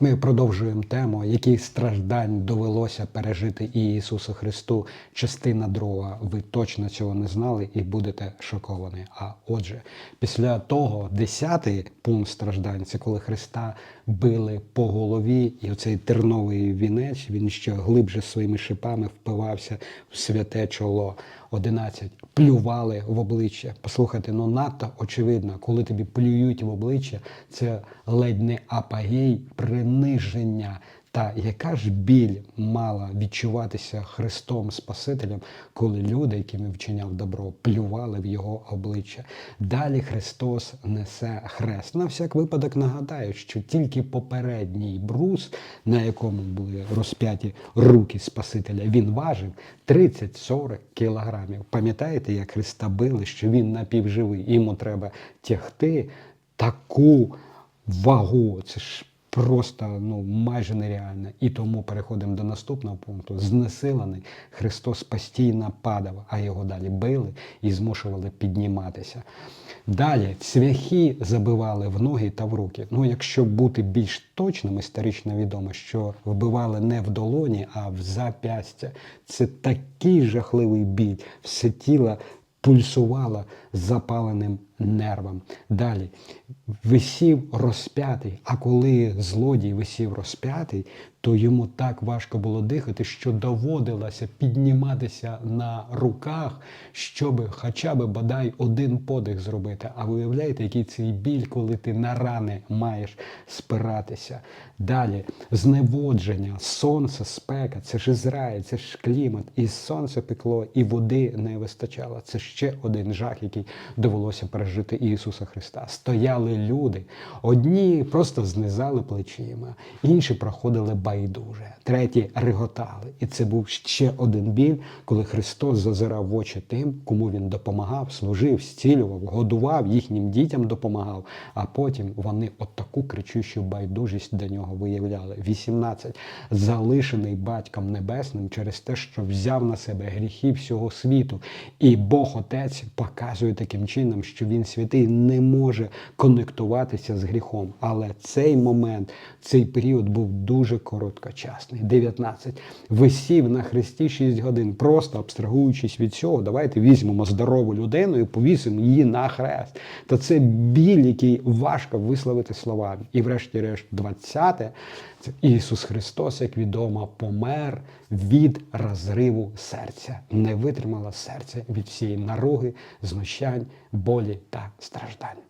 Ми продовжуємо тему, які страждань довелося пережити і Ісусу Христу. Частина друга. Ви точно цього не знали і будете шоковані. А отже, після того десятий пункт страждань це коли Христа били по голові, і оцей терновий вінець він ще глибше своїми шипами впивався в святе чоло. 11. Плювали в обличчя. Послухайте, ну надто очевидно, коли тобі плюють в обличчя, це ледь не апогей приниження. Та яка ж біль мала відчуватися Христом Спасителем, коли люди, яким вчиняв добро, плювали в його обличчя. Далі Христос несе хрест. На всяк випадок нагадаю, що тільки попередній брус, на якому були розп'яті руки Спасителя, він важив 30-40 кілограмів. Пам'ятаєте, як Христа били, що він напівживий, йому треба тягти таку вагу. Це ж просто ну майже нереально. І тому переходимо до наступного пункту. Знесилений Христос постійно падав, а його далі били і змушували підніматися. Далі цвяхи забивали в ноги та в руки. Ну, якщо бути більш точним, історично відомо, що вбивали не в долоні, а в зап'ястя. Це такий жахливий біль, все тіло пульсувало запаленим нервам. Далі висів розп'ятий, а коли злодій висів розп'ятий, то йому так важко було дихати, що доводилося підніматися на руках, щоб хоча б бодай один подих зробити. А ви уявляєте, який цей біль, коли ти на рани маєш спиратися. Далі зневодження, сонце, спека, це ж Ізраїль, це ж клімат, і сонце пекло, і води не вистачало. Це ще один жах, який довелося пережити Ісуса Христа. Стояли люди, одні просто знизали плечима, інші проходили байдуже, треті реготали. І це був ще один біль, коли Христос зазирав в очі тим, кому він допомагав, служив, зцілював, годував, їхнім дітям допомагав. А потім вони от таку кричущу байдужість до нього виявляли. 18. Залишений батьком небесним через те, що взяв на себе гріхи всього світу. І Бог Отець показує таким чином, що він святий не може конектуватися з гріхом. Але цей момент, цей період був дуже короткочасний. 19. Висів на хресті 6 годин, просто абстрагуючись від цього, давайте візьмемо здорову людину і повісимо її на хрест. То це біль, який важко висловити словами. І, врешті-решт, 20. Це Ісус Христос, як відомо, помер від розриву серця, не витримало серце від всієї наруги, знущань, болі та страждань.